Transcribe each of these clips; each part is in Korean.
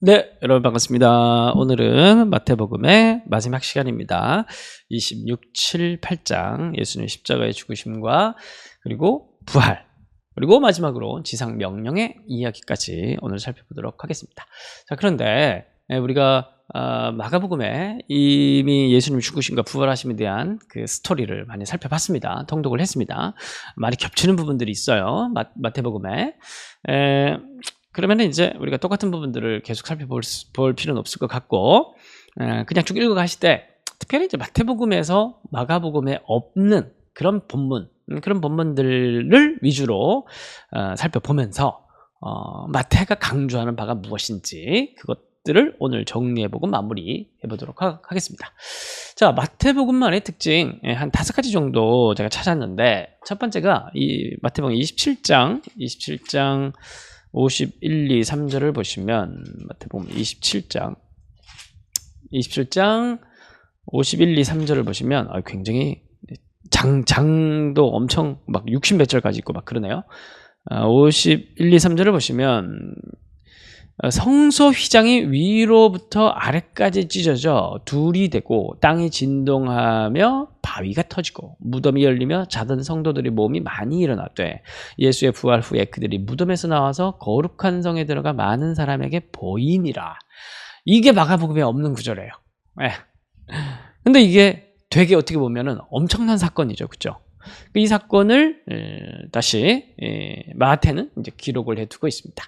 네, 여러분 반갑습니다. 오늘은 마태복음의 마지막 시간입니다. 26, 7, 8장 예수님 십자가의 죽으심과 그리고 부활 그리고 마지막으로 지상 명령의 이야기까지 오늘 살펴보도록 하겠습니다. 자, 그런데 우리가 어, 마가복음에 이미 예수님 죽으심과 부활하심에 대한 그 스토리를 많이 살펴봤습니다. 통독을 했습니다. 많이 겹치는 부분들이 있어요. 마, 마태복음에. 에, 그러면 이제 우리가 똑같은 부분들을 계속 살펴볼 볼 필요는 없을 것 같고 에, 그냥 쭉 읽어가실 때 특별히 이제 마태복음에서 마가복음에 없는 그런 본문 음, 그런 본문들을 위주로 어, 살펴보면서 어, 마태가 강조하는 바가 무엇인지 그것 들을 오늘 정리해보고 마무리해보도록 하 겠습니다. 자, 마태복음만의 특징 예, 한 다섯 가지 정도 제가 찾았는데 첫 번째가 이 마태복음 27장 27장 51, 2, 3절을 보시면 마태복음 27장 27장 51, 2, 3절을 보시면 아, 굉장히 장, 장도 엄청 막 60몇 절까지 있고 막 그러네요. 51, 2, 3절을 보시면 어, 성소 휘장이 위로부터 아래까지 찢어져 둘이 되고 땅이 진동하며 바위가 터지고 무덤이 열리며 자던 성도들의 몸이 많이 일어났되 예수의 부활 후에 그들이 무덤에서 나와서 거룩한 성에 들어가 많은 사람에게 보이니라. 이게 마가복음에 없는 구절이에요. 네. 근데 이게 되게 어떻게 보면은 엄청난 사건이죠. 그죠? 이 사건을 다시 마태는 이제 기록을 해두고 있습니다.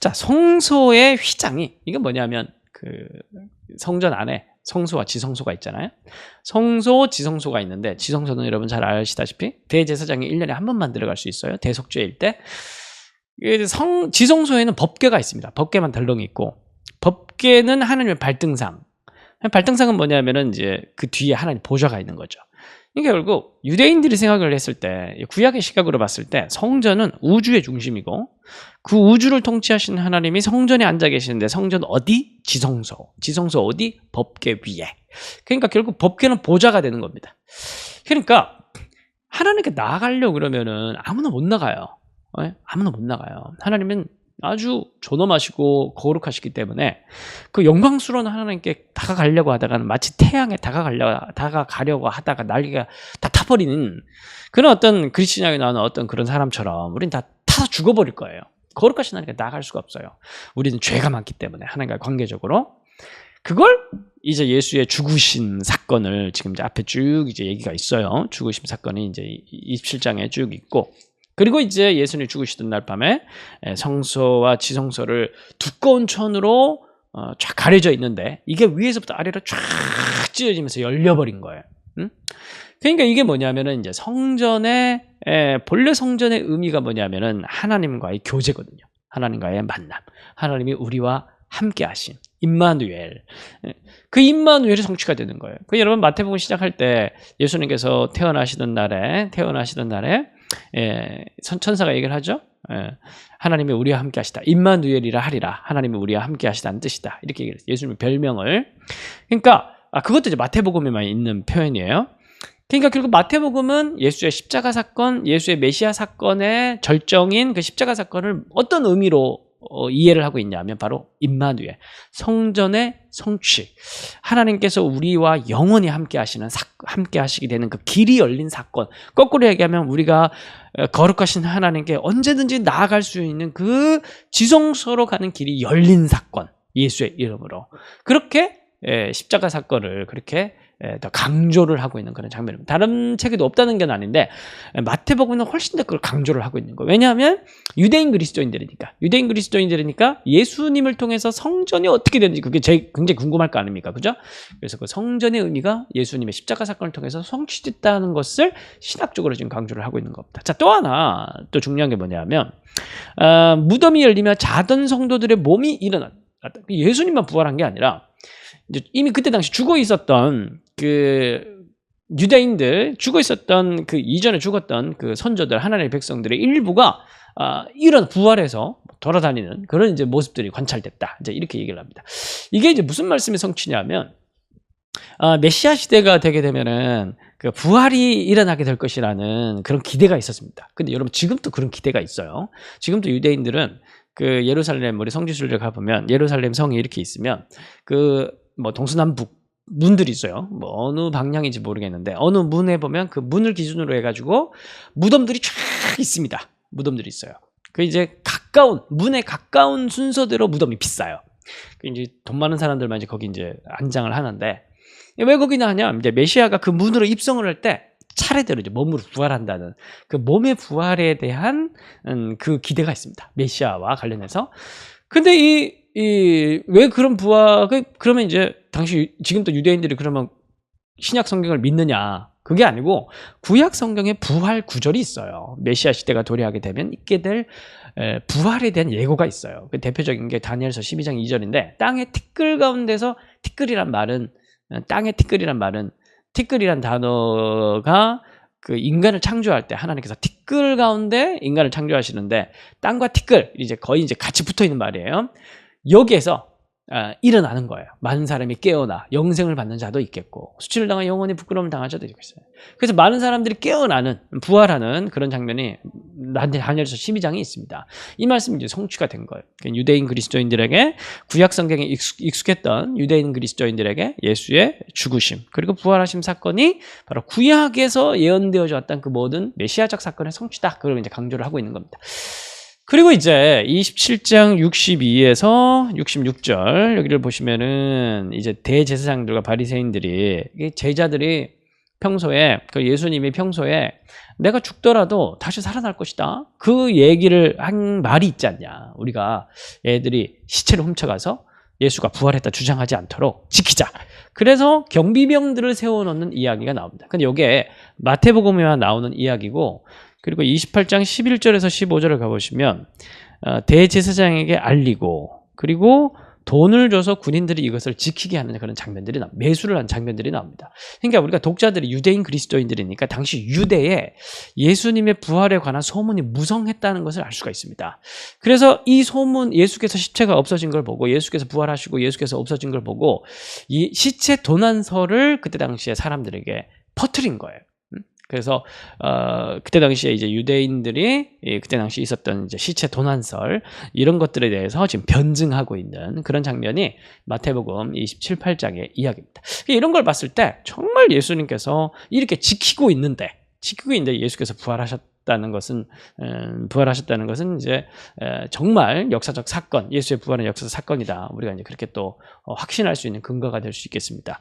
자, 성소의 휘장이 이건 뭐냐면 그 성전 안에 성소와 지성소가 있잖아요. 성소, 지성소가 있는데 지성소는 여러분 잘 아시다시피 대제사장이 1년에 한 번만 들어갈 수 있어요. 대속죄일 때. 성 지성소에는 법궤가 있습니다. 법궤만 덜렁 있고 법궤는 하나님의 발등상. 발등상은 뭐냐면은 이제 그 뒤에 하나님 보좌가 있는 거죠. 이게 결국 유대인들이 생각을 했을 때 구약의 시각으로 봤을 때 성전은 우주의 중심이고 그 우주를 통치하시는 하나님이 성전에 앉아 계시는데 성전 어디? 지성소. 지성소 어디? 법계 위에. 그러니까 결국 법계는 보좌가 되는 겁니다. 그러니까 하나님께 나아가려고 그러면은 아무나 못 나가요. 네? 아무나 못 나가요. 하나님은 아주 존엄하시고 거룩하시기 때문에 그 영광스러운 하나님께 다가가려고 하다가는 마치 태양에 다가가려 다가가려고 하다가 날개가 다 타버리는 그런 어떤 그리스도인에 나오는 어떤 그런 사람처럼 우린 다 타서 죽어버릴 거예요. 거룩하신 하나님께 나갈 수가 없어요. 우리는 죄가 많기 때문에 하나님과 관계적으로 그걸 이제 예수의 죽으신 사건을 지금 이제 앞에 쭉 이제 얘기가 있어요. 죽으심 사건이 이제 27장에 쭉 있고 그리고 이제 예수님이 죽으시던 날 밤에 성소와 지성소를 두꺼운 천으로 어, 쫙 가려져 있는데 이게 위에서부터 아래로 쫙 찢어지면서 열려버린 거예요. 응? 그러니까 이게 뭐냐면은 이제 성전의 본래 성전의 의미가 뭐냐면은 하나님과의 교제거든요. 하나님과의 만남. 하나님이 우리와 함께 하신 임마누엘. 그 임마누엘이 성취가 되는 거예요. 그 여러분 마태복음 시작할 때 예수님께서 태어나시던 날에 태어나시던 날에 예, 천사가 얘기를 하죠. 예, 하나님이 우리와 함께 하시다. 임마누엘이라 하리라. 하나님이 우리와 함께 하시다는 뜻이다. 이렇게 얘기를 했어요. 예수님의 별명을. 그러니까 아, 그것도 이제 마태복음에만 있는 표현이에요. 그러니까 결국 마태복음은 예수의 십자가 사건, 예수의 메시아 사건의 절정인 그 십자가 사건을 어떤 의미로 어, 이해를 하고 있냐면 바로 임마누엘 성전의 성취. 하나님께서 우리와 영원히 함께 하시는 사, 함께 하시게 되는 그 길이 열린 사건. 거꾸로 얘기하면 우리가 어, 거룩하신 하나님께 언제든지 나아갈 수 있는 그 지성소로 가는 길이 열린 사건. 예수의 이름으로. 그렇게 예, 십자가 사건을 그렇게 예, 더 강조를 하고 있는 그런 장면입니다. 다른 책에도 없다는 건 아닌데 마태복음은 훨씬 더 그걸 강조를 하고 있는 거예요. 왜냐하면 유대인 그리스도인들이니까 유대인 그리스도인들이니까 예수님을 통해서 성전이 어떻게 되는지 그게 제일 굉장히 궁금할 거 아닙니까, 그죠? 그래서 그 성전의 의미가 예수님의 십자가 사건을 통해서 성취됐다는 것을 신학적으로 지금 강조를 하고 있는 겁니다. 자, 또 하나 또 중요한 게 뭐냐면 어, 무덤이 열리며 자던 성도들의 몸이 일어났다. 예수님만 부활한 게 아니라 이제 이미 그때 당시 죽어 있었던 그 유대인들 죽어 있었던 그 이전에 죽었던 그 선조들 하나님의 백성들의 일부가 아, 이런 부활해서 돌아다니는 그런 이제 모습들이 관찰됐다. 이제 이렇게 얘기를 합니다. 이게 이제 무슨 말씀의 성취냐면 아, 메시아 시대가 되게 되면은 그 부활이 일어나게 될 것이라는 그런 기대가 있었습니다. 근데 여러분 지금도 그런 기대가 있어요. 지금도 유대인들은 그 예루살렘 우리 성지순례 가 보면 예루살렘 성이 이렇게 있으면 그 뭐 동서남북 문들이 있어요. 뭐 어느 방향인지 모르겠는데 어느 문에 보면 그 문을 기준으로 해가지고 무덤들이 쫙 있습니다. 무덤들이 있어요. 그 이제 가까운 문에 가까운 순서대로 무덤이 비싸요. 그 이제 돈 많은 사람들만 이제 거기 이제 안장을 하는데 왜 거기나 하냐? 이제 메시아가 그 문으로 입성을 할 때 차례대로 이제 몸으로 부활한다는 그 몸의 부활에 대한 음, 그 기대가 있습니다. 메시아와 관련해서. 근데 이 이 왜 그런 부활 그 그러면 이제 당시 지금도 유대인들이 그러면 신약 성경을 믿느냐? 그게 아니고 구약 성경에 부활 구절이 있어요. 메시아 시대가 도래하게 되면 있게 될 에, 부활에 대한 예고가 있어요. 그 대표적인 게 다니엘서 12장 2절인데 땅의 티끌 가운데서 티끌이란 말은 어, 땅의 티끌이란 말은 티끌이란 단어가 그 인간을 창조할 때 하나님께서 티끌 가운데 인간을 창조하시는데 땅과 티끌 이제 거의 이제 같이 붙어 있는 말이에요. 여기에서 아, 일어나는 거예요. 많은 사람이 깨어나 영생을 받는 자도 있겠고 수치를 당한 영원히 부끄러움을 당한 자도 있겠어요. 그래서 많은 사람들이 깨어나는 부활하는 그런 장면이 다니엘서 12장에 있습니다. 이 말씀이 이제 성취가 된 거예요. 그러니까 유대인 그리스도인들에게 구약 성경에 익숙, 했던 유대인 그리스도인들에게 예수의 죽으심 그리고 부활하심 사건이 바로 구약에서 예언되어져 왔던 그 모든 메시아적 사건의 성취다. 그걸 이제 강조를 하고 있는 겁니다. 그리고 이제 27장 62에서 66절 여기를 보시면은 이제 대제사장들과 바리새인들이 제자들이 평소에 그 예수님이 평소에 내가 죽더라도 다시 살아날 것이다. 그 얘기를 한 말이 있지 않냐. 우리가 애들이 시체를 훔쳐가서 예수가 부활했다 주장하지 않도록 지키자. 그래서 경비병들을 세워놓는 이야기가 나옵니다. 근데 이게 마태복음에만 나오는 이야기고 그리고 28장 11절에서 15절을 가보시면 어, 대제사장에게 알리고 그리고 돈을 줘서 군인들이 이것을 지키게 하는 그런 장면들이 나 매수를 한 장면들이 나옵니다. 그러니까 우리가 독자들이 유대인 그리스도인들이니까 당시 유대에 예수님의 부활에 관한 소문이 무성했다는 것을 알 수가 있습니다. 그래서 이 소문 예수께서 시체가 없어진 걸 보고 예수께서 부활하시고 예수께서 없어진 걸 보고 이 시체 도난서를 그때 당시에 사람들에게 퍼뜨린 거예요. 그래서 어, 그때 당시에 이제 유대인들이 예, 그때 당시 있었던 이제 시체 도난설 이런 것들에 대해서 지금 변증하고 있는 그런 장면이 마태복음 27, 8장의 이야기입니다. 이런 걸 봤을 때 정말 예수님께서 이렇게 지키고 있는데 지키고 있는데 예수께서 부활하셨 하셨 다는 것은 부활하셨다는 것은 이제 정말 역사적 사건, 예수의 부활은 역사적 사건이다. 우리가 이제 그렇게 또 어, 확신할 수 있는 근거가 될 수 있겠습니다.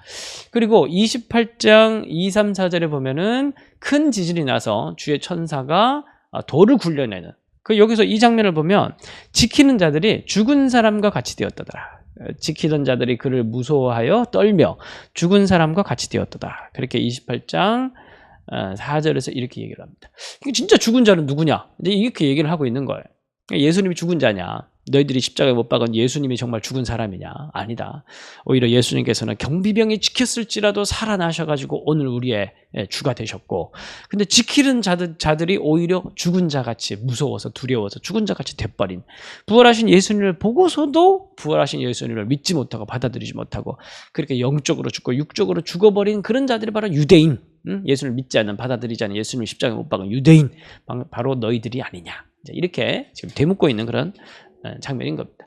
그리고 28장 2, 3, 4절에 보면은 큰 지진이 나서 주의 천사가 아, 돌을 굴려내는 그 여기서 이 장면을 보면 지키는 자들이 죽은 사람과 같이 되었다더라. 지키던 자들이 그를 무서워하여 떨며 죽은 사람과 같이 되었다. 그렇게 28장 4절에서 어, 이렇게 얘기를 합니다. 진짜 죽은 자는 누구냐? 이렇게 얘기를 하고 있는 거예요. 예수님이 죽은 자냐? 너희들이 십자가에 못 박은 예수님이 정말 죽은 사람이냐? 아니다. 오히려 예수님께서는 경비병이 지켰을지라도 살아나셔가지고 오늘 우리의 예, 주가 되셨고, 근데 지키는 자들, 자들이 오히려 죽은 자 같이 무서워서 두려워서 죽은 자 같이 돼버린 부활하신 예수님을 보고서도 부활하신 예수님을 믿지 못하고 받아들이지 못하고 그렇게 영적으로 죽고 육적으로 죽어버린 그런 자들이 바로 유대인, 예수를 믿지 않는 받아들이지 않는 예수님을 십자가에 못 박은 유대인 바로 너희들이 아니냐 이렇게 지금 되묻고 있는 그런 어, 장면인 겁니다.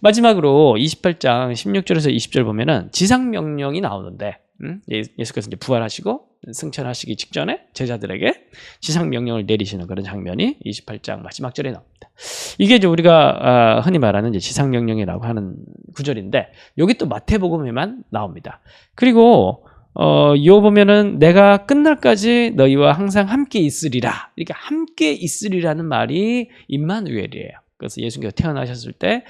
마지막으로 28장 16절에서 20절 보면은 지상 명령이 나오는데 음? 예, 예수께서 이제 부활하시고 승천하시기 직전에 제자들에게 지상 명령을 내리시는 그런 장면이 28장 마지막 절에 나옵니다. 이게 이제 우리가 아, 흔히 말하는 지상 명령이라고 하는 구절인데 여기 또 마태복음에만 나옵니다. 그리고 어, 이어 보면은 내가 끝날까지 너희와 항상 함께 있으리라. 이렇게 함께 있으리라는 말이 임마누엘이에요. 그래서 예수님께서 태어나셨을 때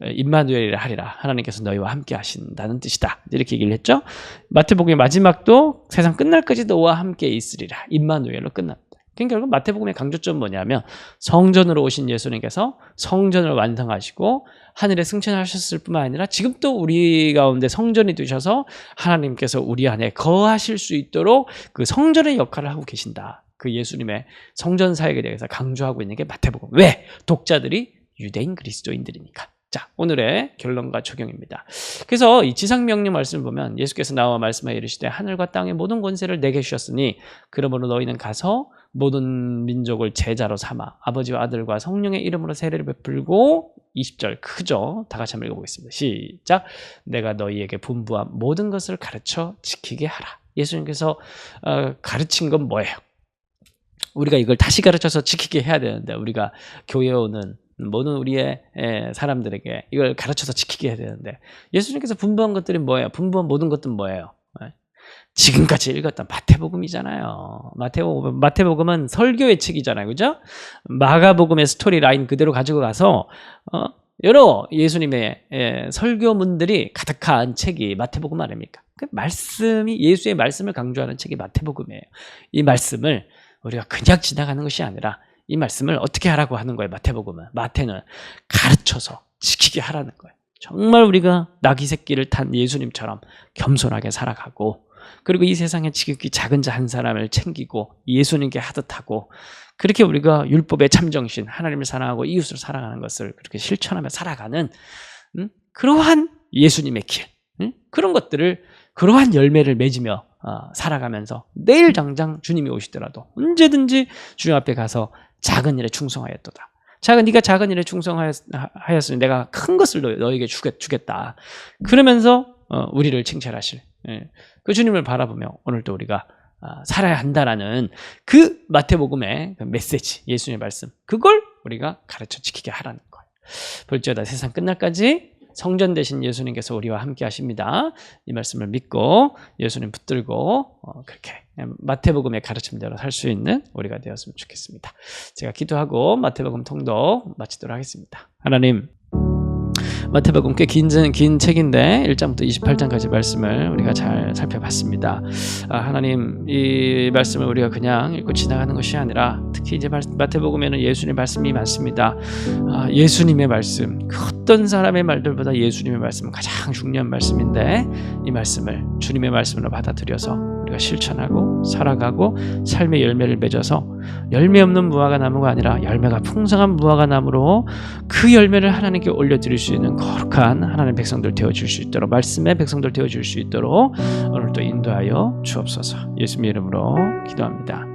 임마누엘이라 하리라. 하나님께서 너희와 함께 하신다는 뜻이다. 이렇게 얘기를 했죠. 마태복음의 마지막도 세상 끝날까지 너와 함께 있으리라. 임마누엘로 끝납니다. 그러니까 결국 마태복음의 강조점은 뭐냐면 성전으로 오신 예수님께서 성전을 완성하시고 하늘에 승천하셨을 뿐만 아니라 지금 또 우리 가운데 성전이 되셔서 하나님께서 우리 안에 거하실 수 있도록 그 성전의 역할을 하고 계신다. 그 예수님의 성전 사역에 대해서 강조하고 있는 게 마태복음. 왜? 독자들이 유대인 그리스도인들이니까. 자, 오늘의 결론과 적용입니다. 그래서 이 지상명령 말씀을 보면 예수께서 나와 말씀하여 이르시되 하늘과 땅의 모든 권세를 내게 주셨으니 그러므로 너희는 가서 모든 민족을 제자로 삼아 아버지와 아들과 성령의 이름으로 세례를 베풀고 20절 크죠? 다 같이 한번 읽어보겠습니다. 시작. 내가 너희에게 분부한 모든 것을 가르쳐 지키게 하라. 예수님께서 어, 가르친 건 뭐예요? 우리가 이걸 다시 가르쳐서 지키게 해야 되는데 우리가 교회에 오는 모든 우리의 에, 사람들에게 이걸 가르쳐서 지키게 해야 되는데 예수님께서 분부한 것들이 뭐예요? 분부한 모든 것들은 뭐예요? 에? 지금까지 읽었던 마태복음이잖아요. 마태복음, 마태복음은 설교의 책이잖아요. 그죠? 마가복음의 스토리 라인 그대로 가지고 가서, 어, 여러 예수님의 예, 설교문들이 가득한 책이 마태복음 아닙니까? 그 말씀이, 예수의 말씀을 강조하는 책이 마태복음이에요. 이 말씀을 우리가 그냥 지나가는 것이 아니라 이 말씀을 어떻게 하라고 하는 거예요, 마태복음은. 마태는 가르쳐서 지키게 하라는 거예요. 정말 우리가 나귀 새끼를 탄 예수님처럼 겸손하게 살아가고, 그리고 이 세상에 지극히 작은 자 한 사람을 챙기고 예수님께 하듯 하고 그렇게 우리가 율법의 참정신 하나님을 사랑하고 이웃을 사랑하는 것을 그렇게 실천하며 살아가는 음? 그러한 예수님의 길 음? 그런 것들을 그러한 열매를 맺으며 어, 살아가면서 내일 당장 주님이 오시더라도 언제든지 주님 앞에 가서 작은 일에 충성하였도다. 작은 네가 작은 일에 충성하였으니 내가 큰 것을 너, 너에게 주겠, 주겠다. 그러면서 어, 우리를 칭찬하실 예. 그 주님을 바라보며 오늘도 우리가 아, 살아야 한다라는 그 마태복음의 그 메시지, 예수님의 말씀, 그걸 우리가 가르쳐 지키게 하라는 거예요. 볼지어다 세상 끝날까지 성전 되신 예수님께서 우리와 함께 하십니다. 이 말씀을 믿고 예수님 붙들고 어, 그렇게 마태복음의 가르침대로 살 수 있는 우리가 되었으면 좋겠습니다. 제가 기도하고 마태복음 통도 마치도록 하겠습니다. 하나님 마태복음 꽤 긴 긴 책인데 1장부터 28장까지 말씀을 우리가 잘 살펴봤습니다. 아, 하나님 이 말씀을 우리가 그냥 읽고 지나가는 것이 아니라 특히 이제 마태복음에는 예수님의 말씀이 많습니다. 아, 예수님의 말씀 그 어떤 사람의 말들보다 예수님의 말씀은 가장 중요한 말씀인데 이 말씀을 주님의 말씀으로 받아들여서 우리가 실천하고 살아가고 삶의 열매를 맺어서 열매 없는 무화과 나무가 아니라 열매가 풍성한 무화과 나무로 그 열매를 하나님께 올려드릴 수 있는 거룩한 하나님 백성들 되어줄 수 있도록 말씀의 백성들 되어줄 수 있도록 오늘도 인도하여 주옵소서 예수님의 이름으로 기도합니다.